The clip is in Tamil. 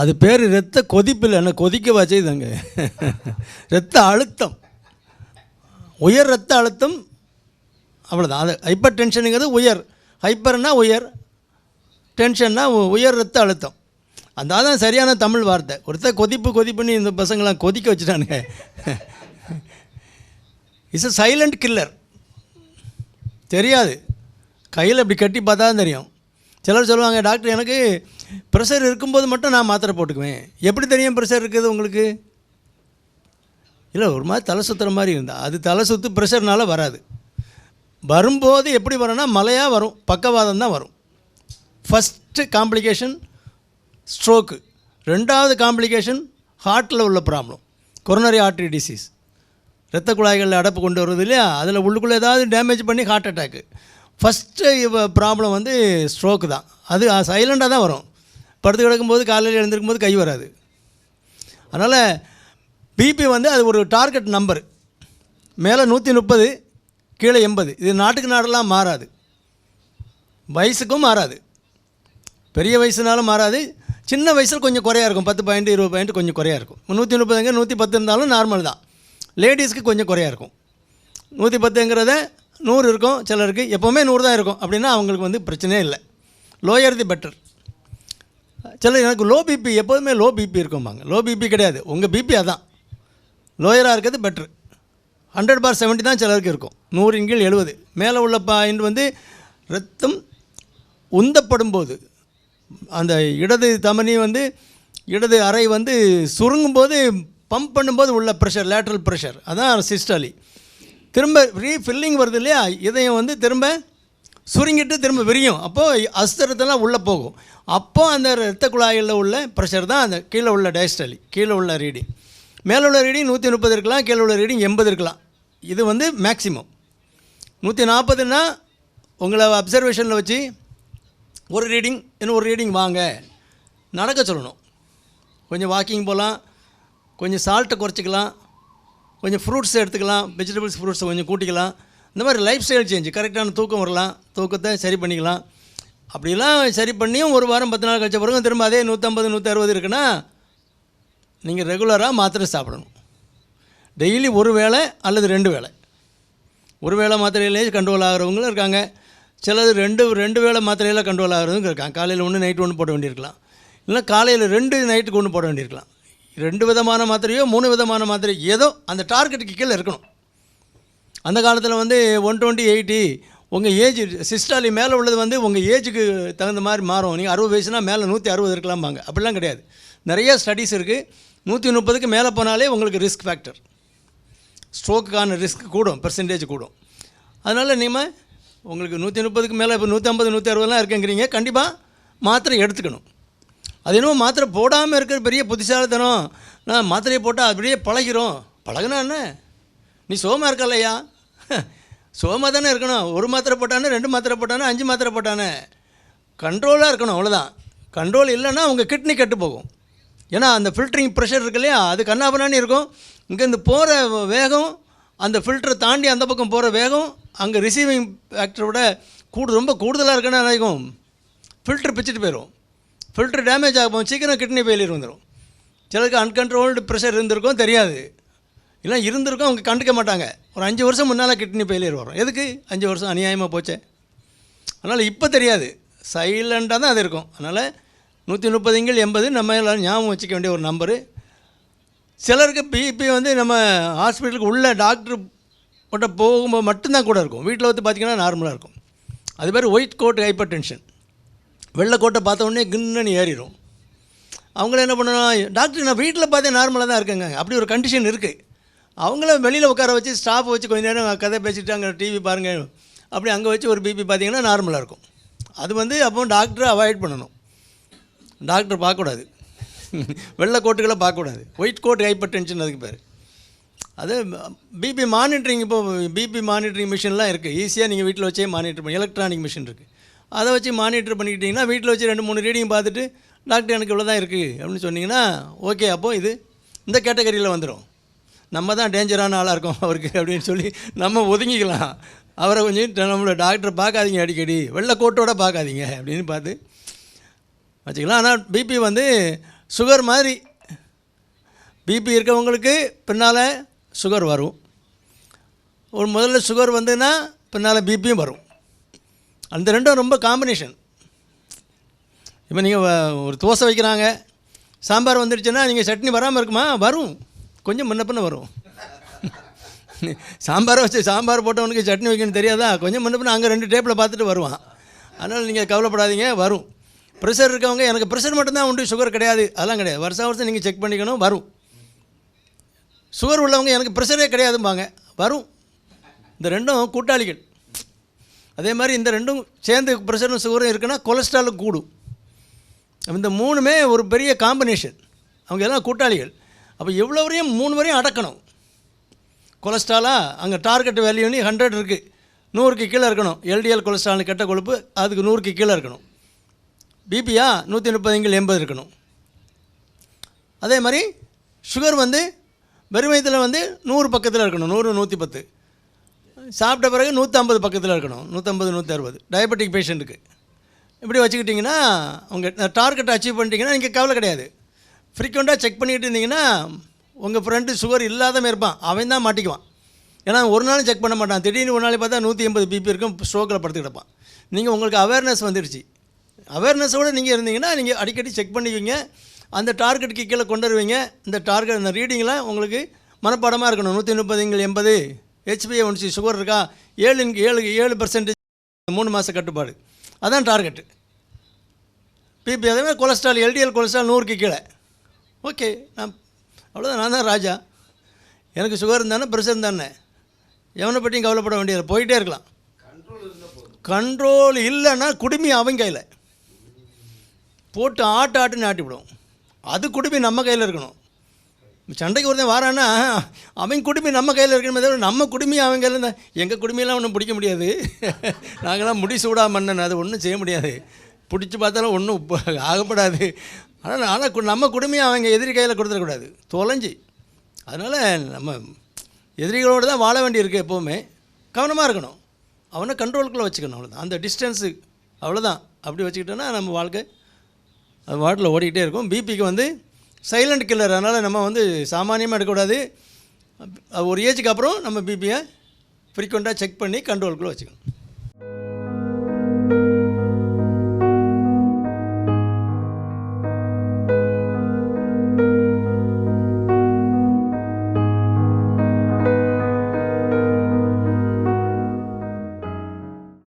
அது பேர் இரத்த கொதிப்பில் என்ன கொதிக்க வச்சதுங்க இரத்த அழுத்தம். உயர் இரத்த அழுத்தம் அவ்வளோதான் அது ஹைப்பர் டென்ஷனுங்கிறது உயர். ஹைப்பர்னா உயர். டென்ஷன்னா உயர் ரத்த அழுத்தம். அந்த தான் சரியான தமிழ் வார்த்தை. ஒருத்த கொதிப்பு கொதிப்புன்னு இந்த பசங்களாம் கொதிக்க வச்சுட்டானுங்க. இட்ஸ் அ சைலண்ட் கில்லர் தெரியாது. கையில் இப்படி கட்டி பார்த்தா தான் தெரியும். சிலர் சொல்லுவாங்க டாக்டர் எனக்கு ப்ரெஷர் இருக்கும்போது மட்டும் நான் மாத்திரை போட்டுக்குவேன். எப்படி தெரியும் ப்ரெஷர் இருக்குது உங்களுக்கு? இல்லை ஒரு மாதிரி தலை சுற்றுற மாதிரி இருந்தால் அது தலை சுற்று ப்ரெஷர்னால வராது. வரும்போது எப்படி வரும்னா மலையாக வரும் பக்கவாதம் தான் வரும். ஃபஸ்ட்டு காம்ப்ளிகேஷன் ஸ்ட்ரோக்கு ரெண்டாவது காம்ப்ளிகேஷன் ஹார்ட்டில் உள்ள ப்ராப்ளம் கொரோனரி ஆர்ட்ரி டிசீஸ் இரத்த குழாய்களில் அடப்பு கொண்டு வருது இல்லையா? அதில் உள்ளுக்குள்ளே ஏதாவது டேமேஜ் பண்ணி ஹார்ட் அட்டாக்கு ஃபஸ்ட்டு ப்ராப்ளம் வந்து ஸ்ட்ரோக்கு தான். அது சைலண்டாக தான் வரும். படுத்து கிடக்கும்போது காலையில் எழுந்திருக்கும் போது கை வராது. அதனால் பிபி வந்து அது ஒரு டார்கெட் நம்பர் மேலே நூற்றி முப்பது கீழே எண்பது. இது நாட்டுக்கு நாடெல்லாம் மாறாது. வயசுக்கும் மாறாது. பெரிய வயசுனாலும் மாறாது. சின்ன வயசில் கொஞ்சம் குறையாக இருக்கும். பத்து பாயிண்ட் இருபது பாயிண்ட் கொஞ்சம் குறையாக இருக்கும். நூற்றி முப்பதுங்க நூற்றி பத்து இருந்தாலும் நார்மல் தான். லேடிஸ்க்கு கொஞ்சம் குறையாக இருக்கும். நூற்றி பத்துங்கிறத நூறு இருக்கும் சிலருக்கு எப்போவுமே நூறு தான் இருக்கும். அப்படின்னா அவங்களுக்கு வந்து பிரச்சனையே இல்லை. லோயர் தி பெட்டர் சில எனக்கு லோ பிபி எப்போதுமே லோ பிபி இருக்கும்பாங்க. லோ பிபி கிடையாது. உங்கள் பிபி அதான். லோயராக இருக்கிறது பெட்ரு ஹண்ட்ரட் பார் செவன்ட்டி தான் சிலருக்கு இருக்கும். நூறின் கீழ் எழுபது மேலே உள்ள பாயிண்ட் வந்து ரத்தம் உந்தப்படும் போது அந்த இடது தமனி வந்து இடது அறை வந்து சுருங்கும் போது பம்ப் பண்ணும்போது உள்ள ப்ரெஷர் லேட்ரல் ப்ரெஷர் அதான் சிஸ்டாலி. திரும்ப ரீஃபில்லிங் வருது இல்லையா? இதயம் வந்து திரும்ப சுருங்கிட்டு திரும்ப விரியும். அப்போது அஸ்திரத்தெல்லாம் உள்ளே போகும். அப்போ அந்த இரத்த குழாயில் உள்ள ப்ரெஷர் தான் அந்த கீழே உள்ள டயஸ்டலி கீழே உள்ள ரீடிங் மேலே உள்ள ரீடிங் நூற்றி முப்பது இருக்கலாம் கீழே உள்ள ரீடிங் எண்பது இருக்கலாம். இது வந்து மேக்ஸிமம் நூற்றி நாற்பதுன்னா உங்களை அப்சர்வேஷனில் வச்சு ஒரு ரீடிங் இன்னும் ஒரு ரீடிங் வாங்க. நடக்க சொல்லணும். கொஞ்சம் வாக்கிங் போகலாம். கொஞ்சம் சால்ட்டை குறைச்சிக்கலாம். கொஞ்சம் ஃப்ரூட்ஸ் எடுத்துக்கலாம் வெஜிடபிள்ஸ் ஃப்ரூட்ஸை கொஞ்சம் கூட்டிக்கலாம். இந்த மாதிரி லைஃப் ஸ்டைல் சேஞ்ச் கரெக்டான தூக்கம் வரலாம். தூக்கத்தை சரி பண்ணிக்கலாம். அப்படிலாம் சரி பண்ணியும் ஒரு வாரம் பத்து நாள் கழிச்ச பிறகு திரும்ப அதே நூற்றம்பது நூற்றி அறுபது இருக்குன்னா நீங்கள் ரெகுலராக மாத்திரை சாப்பிடணும். டெய்லி ஒரு வேளை அல்லது ரெண்டு வேளை. ஒரு வேளை மாத்திரையிலேயே கண்ட்ரோல் ஆகிறவங்களும் இருக்காங்க. சிலது ரெண்டு ரெண்டு வேளை மாத்திரையில் கண்ட்ரோல் ஆகிறவங்க இருக்காங்க. காலையில் ஒன்று நைட்டு ஒன்று போட வேண்டியிருக்கலாம். இல்லை காலையில் ரெண்டு நைட்டுக்கு ஒன்று போட வேண்டியிருக்கலாம். ரெண்டு விதமான மாத்திரையோ மூணு விதமான மாத்திரையோ ஏதோ அந்த டார்கெட்டுக்கு கீழே இருக்கணும். அந்த காலத்தில் வந்து ஒன் டுவெண்ட்டி எயிட்டி உங்கள் ஏஜ் சிஸ்டாலி மேலே உள்ளது வந்து உங்கள் ஏஜுக்கு தகுந்த மாதிரி மாறும். நீங்கள் அறுபது வயசுனா மேலே நூற்றி அறுபது இருக்கலாம்பாங்க. அப்படிலாம் கிடையாது. நிறைய ஸ்டடீஸ் இருக்குது நூற்றி முப்பதுக்கு மேலே போனாலே உங்களுக்கு ரிஸ்க் ஃபேக்டர் ஸ்ட்ரோக்குக்கான ரிஸ்க் கூடும் பெர்சன்டேஜ் கூடும். அதனால் நீங்கள் உங்களுக்கு நூற்றி முப்பதுக்கு மேலே இப்போ நூற்றம்பது நூற்றி அறுபதுலாம் இருக்குங்கிறீங்க. கண்டிப்பாக மாத்திரை எடுத்துக்கணும். அது என்னமோ மாத்திரை போடாமல் இருக்கிற பெரிய புத்திசாலித்தனம். நான் மாத்திரையை போட்டால் அப்படியே பழகிறோம். பழகுனா என்ன? நீ சோமா இருக்கலையா சோமா தானே இருக்கணும். ஒரு மாத்திரை போட்டானே ரெண்டு மாத்திரை போட்டானே அஞ்சு மாத்திரை போட்டானே. கண்ட்ரோலாக இருக்கணும் அவ்வளோதான் கண்ட்ரோல் இல்லைன்னா உங்கள் கிட்னி கெட்டு போகும். ஏன்னா அந்த ஃபில்ட்ரிங் ப்ரெஷர் இருக்கு இல்லையா? அது கண்ணாபனான்னு இருக்கும். இங்கேருந்து போகிற வேகம் அந்த ஃபில்டரை தாண்டி அந்த பக்கம் போகிற வேகம் அங்கே ரிசீவிங் ஃபேக்டரோட கூடு ரொம்ப கூடுதலாக இருக்குன்னு நினைக்கும். ஃபில்ட்ரு பிச்சுட்டு போயிடும் ஃபில்டர் டேமேஜ் ஆகும் சீக்கிரம் கிட்னி ஃபெயிலியர் வந்துடும் சிலருக்கு அன்கண்ட்ரோல்டு ப்ரெஷர் இருந்திருக்கும் தெரியாது. இல்லை இருந்திருக்கும் அவங்க கண்டுக்க மாட்டாங்க. ஒரு அஞ்சு வருஷம் முன்னால் கிட்னி ஃபெயிலியர் வரும். எதுக்கு? அஞ்சு வருஷம் அநியாயமாக போச்சே. அதனால் இப்போ தெரியாது. சைலண்டாக தான் அது இருக்கும். அதனால் நூற்றி முப்பதுங்கள் எண்பது நம்ம எல்லோரும் ஞாபகம் வச்சுக்க வேண்டிய ஒரு நம்பரு சிலருக்கு பிபி வந்து நம்ம ஹாஸ்பிட்டலுக்கு உள்ள டாக்டர் கிட்ட போகும்போது மட்டும்தான் கூட இருக்கும். வீட்டில் வந்து பார்த்திங்கன்னா நார்மலாக இருக்கும். அது பேர் ஒயிட் கோட் ஹைப்பர் டென்ஷன் வெள்ளைக்கோட்டை பார்த்த உடனே கின்னு ஏறிடும் அவங்கள என்ன பண்ணணும்? டாக்டர் நான் வீட்டில் பார்த்தே நார்மலாக தான் இருக்கேங்க. அப்படி ஒரு கண்டிஷன் இருக்குது அவங்கள வெளியில் உட்கார வச்சு ஸ்டாஃப் வச்சு கொஞ்ச நேரம் கதை பேசிட்டு அங்கே டிவி பாருங்கள் அப்படி அங்கே வச்சு ஒரு பிபி பார்த்தீங்கன்னா நார்மலாக இருக்கும். அது வந்து அப்போ டாக்டரை அவாய்ட் பண்ணணும். டாக்டர் பார்க்கக்கூடாது. வெள்ளை கோட்டுகளை பார்க்கக்கூடாது. ஒயிட் கோட் ஹைப்பர் டென்ஷன் அதுக்கு பேர். அது பிபி மானிட்டரிங் இப்போ பிபி மானிட்டரிங் மிஷின்லாம் இருக்குது ஈஸியாக நீங்கள் வீட்டில் வச்சே மானிட்டர் பண்ணி எலக்ட்ரானிக் மிஷின் இருக்குது அதை வச்சு மானிட்டர் பண்ணிக்கிட்டிங்கன்னா வீட்டில் வச்சு ரெண்டு மூணு ரீடிங் பார்த்துட்டு டாக்டர் எனக்கு இவ்வளோ தான் இருக்குது அப்படின்னு சொன்னிங்கன்னா ஓகே அப்போது இது இந்த கேட்டகரியில் வந்துடும் நம்ம தான் டேஞ்சரான ஆளாக இருக்கோம் அவருக்கு அப்படின்னு சொல்லி நம்ம ஒதுங்கிக்கலாம். அவரை கொஞ்சம் நம்மளோட டாக்டரை பார்க்காதீங்க அடிக்கடி. வெள்ளை கோட்டோட பார்க்காதீங்க அப்படின்னு பார்த்து வச்சுக்கலாம். ஆனால் பிபி வந்து சுகர் மாதிரி பிபி இருக்கவங்களுக்கு பின்னால் சுகர் வரும். ஒரு முதல்ல சுகர் வந்துன்னா பின்னால் பிபியும் வரும். அந்த ரெண்டும் ரொம்ப காம்பினேஷன் இப்போ நீங்கள் ஒரு தோசை வைக்கிறாங்க சாம்பார் வந்துடுச்சுன்னா நீங்கள் சட்னி வராமல் இருக்குமா? வரும். கொஞ்சம் முன்ன பின்ன வரும். சாம்பாரை வச்சு சாம்பார் போட்டவனுக்கு சட்னி வைக்கணும்னு தெரியாதா? கொஞ்சம் முன்ன பின்ன அங்கே ரெண்டு டேப்பில் பார்த்துட்டு வருவான். அதனால் நீங்கள் கவலைப்படாதீங்க வரும். ப்ரெஷர் இருக்கவங்க எனக்கு ப்ரெஷர் மட்டும்தான் உண்டு சுகர் கிடையாது. அதெல்லாம் கிடையாது. வருஷம் வருஷம் நீங்கள் செக் பண்ணிக்கணும் வரும். சுகர் உள்ளவங்க எனக்கு ப்ரெஷரே கிடையாதும்பாங்க. வரும். இந்த ரெண்டும் கூட்டாளிகள். அதே மாதிரி இந்த ரெண்டும் சேர்ந்து ப்ரெஷரும் சுகரும் இருக்குன்னா கொலஸ்ட்ராலும் கூடும். இந்த மூணுமே ஒரு பெரிய காம்பினேஷன் அவங்க எல்லாம் கூட்டாளிகள். அப்போ எவ்வளோ வரையும் மூணு வரையும் அடக்கணும். கொலஸ்ட்ராலாக அங்கே டார்கெட் வேல்யூனி ஹண்ட்ரட் இருக்குது நூறுக்கு கீழே இருக்கணும். எல்டிஎல் கொலஸ்ட்ரால் கெட்ட கொழுப்பு அதுக்கு நூறுக்கு கீழே இருக்கணும். பிபியா நூற்றி முப்பதுங்கள் எண்பது இருக்கணும். அதே மாதிரி சுகர் வந்து வெறுமயத்தில் வந்து நூறு பக்கத்தில் இருக்கணும். நூறு நூற்றி பத்து. சாப்பிட்ட பிறகு நூற்றம்பது பக்கத்தில் இருக்கணும். நூற்றம்பது நூற்றி அறுபது டயபெட்டிக் பேஷண்ட்டுக்கு இப்படி வச்சுக்கிட்டிங்கன்னா உங்கள் டார்கெட்டை அச்சீவ் பண்ணிட்டீங்கன்னா நீங்கள் கவலை கிடையாது. ஃப்ரீக்வெண்ட்டாக செக் பண்ணிக்கிட்டு இருந்தீங்கன்னா உங்கள் ஃப்ரெண்டு சுகர் இல்லாதவன் இருப்பான். அவன் தான் மாட்டிக்குவான். ஏன்னா ஒரு நாளும் செக் பண்ண மாட்டான். திடீர்னு ஒரு நாள் பார்த்தா நூற்றி எண்பது பிபி இருக்கும் ஸ்ட்ரோக்கில் படுத்து கிடப்பான் நீங்கள் உங்களுக்கு அவேர்னஸ் வந்துடுச்சு அவேர்னஸோடு நீங்கள் இருந்தீங்கன்னா நீங்கள் அடிக்கடி செக் பண்ணிக்குவீங்க. அந்த டார்கெட்டுக்கு கீழே கொண்டு வருவீங்க. இந்த டார்கெட் இந்த ரீடிங்கெலாம் உங்களுக்கு மனப்பாடமாக இருக்கணும். நூற்றி முப்பதுங்கள் எண்பது. ஹெச்பிஏஒன்சி சுகர் இருக்கா? ஏழு ஏழு ஏழு பர்சன்டேஜ் மூணு மாத கட்டுப்பாடு. அதான் டார்கெட்டு பிபி அதேமாதிரி கொலஸ்ட்ரால் எல்டிஎல் கொலஸ்ட்ரால் நூறுக்கு கீழே. ஓகே நான் அவ்வளோதான் நான் தான் ராஜா. எனக்கு சுகர் இருந்தானே ப்ரெஷர் தானே எவனை பற்றியும் கவலைப்பட வேண்டியது போயிட்டே இருக்கலாம். கண்ட்ரோல் இல்லைன்னா குடுமி அவன் கையில். போட்டு ஆட்டு ஆட்டுன்னு ஆட்டிவிடும். அது குடுமி நம்ம கையில் இருக்கணும். சண்டைக்கு ஒருத்தன் வாரான்னா அவன் குடுமி நம்ம கையில் இருக்கணுமே தவிர நம்ம குடுமி அவன் கையில் இருந்தால் எங்கள் குடுமையெல்லாம் ஒன்றும் பிடிக்க முடியாது. நாங்களாம் முடி சூடா மன்னன் அது ஒன்றும் செய்ய முடியாது. பிடிச்சி பார்த்தாலும் ஒன்றும் ஆகப்படாது. ஆனால் ஆனால் நம்ம குடுமையை அவங்க எதிரி கையில் கொடுத்துடக்கூடாது. தொலைஞ்சி. அதனால் நம்ம எதிரிகளோடு தான் வாழ வேண்டியிருக்கு எப்போவுமே. கவனமாக இருக்கணும். அவனை கண்ட்ரோலுக்குள்ளே வச்சுக்கணும் அவ்வளோதான் அந்த டிஸ்டன்ஸு அவ்வளோதான் அப்படி வச்சுக்கிட்டோன்னா நம்ம வாழ்க்கை அது வாட்டில் ஓடிக்கிட்டே இருக்கும். பிபிக்கு வந்து சைலண்ட் கில்லர் அதனால் நம்ம வந்து சாமானியமாக எடுக்கக்கூடாது. ஒரு ஏஜுக்கு அப்புறம் நம்ம பிபியை ஃப்ரீக்வெண்ட்டாக செக் பண்ணி கண்ட்ரோலுக்குள்ளே வச்சுக்கணும்.